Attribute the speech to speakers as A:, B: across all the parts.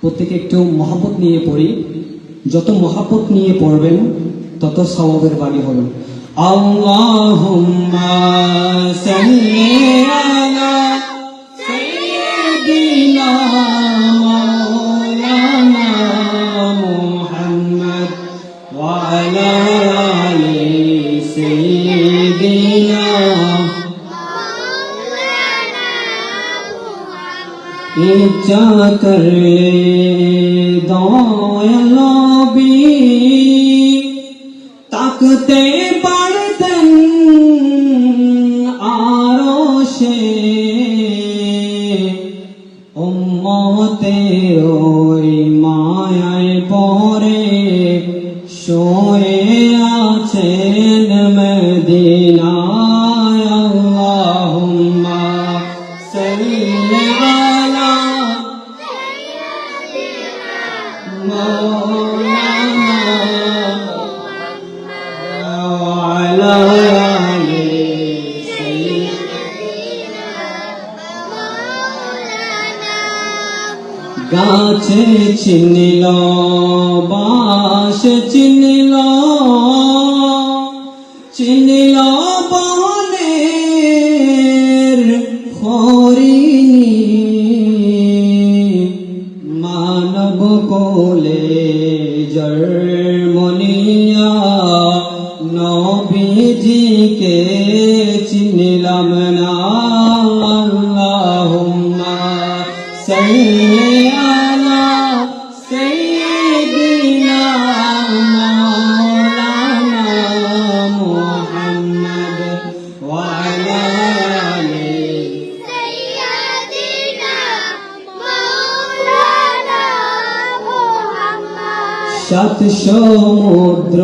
A: প্রত্যেকে একটু মহাপত নিয়ে পড়ি। যত মহাপত নিয়ে পড়বেন তত স্বভাবের বাড়ি হবেন আল্লাহুম্মা ইচ্ছা করলে দয়ালবি তাকতে পারতেন আরও সে। উম্মতে ওই মায়ায় পরে শোয়ে আছেন মদিনায় গাছে চিনিল বাস চিনিল চিনিল বনের হরিণী মানব কোলে জন্মনিয়া চিনিলাম না। আল্লাহুম্মা সাল্লি আলা সাইয়্যিদিনা সাত সমুদ্র,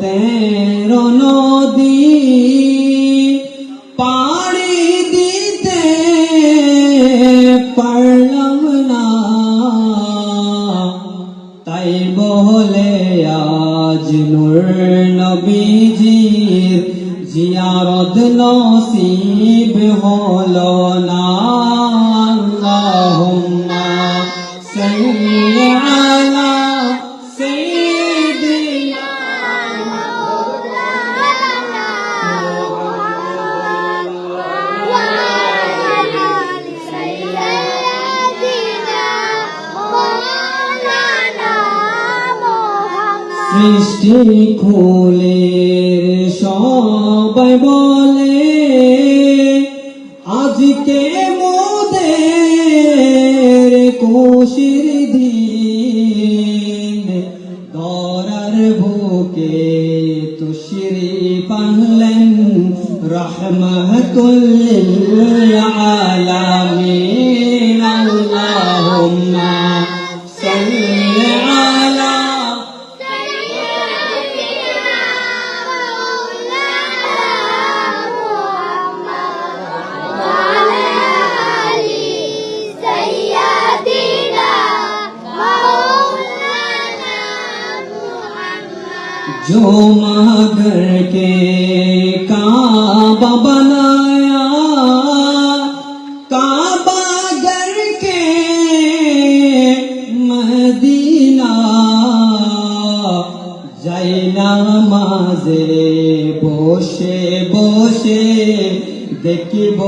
A: তেরো নদী, পাড়ি দিতে পারলাম না। তাই বলে আজ নূর নবীজির জিয়ারত নসিব হলো না। আল্লাহুম্মা সৃষ্টি খুলের সবাই বলে আজকে মোদের খুশির দিন? দরার বুকে তুশরি পাহলেন রহমতুল্লিল আলামিন। जो मगर के काबा बनाया काबा गर के मदीना जाइना माजे বসে বসে দেখিব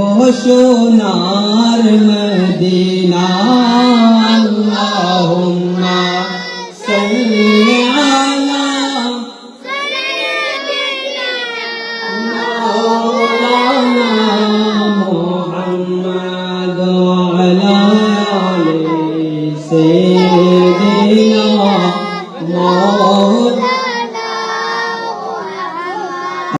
A: সোনার মদিনা Senhor.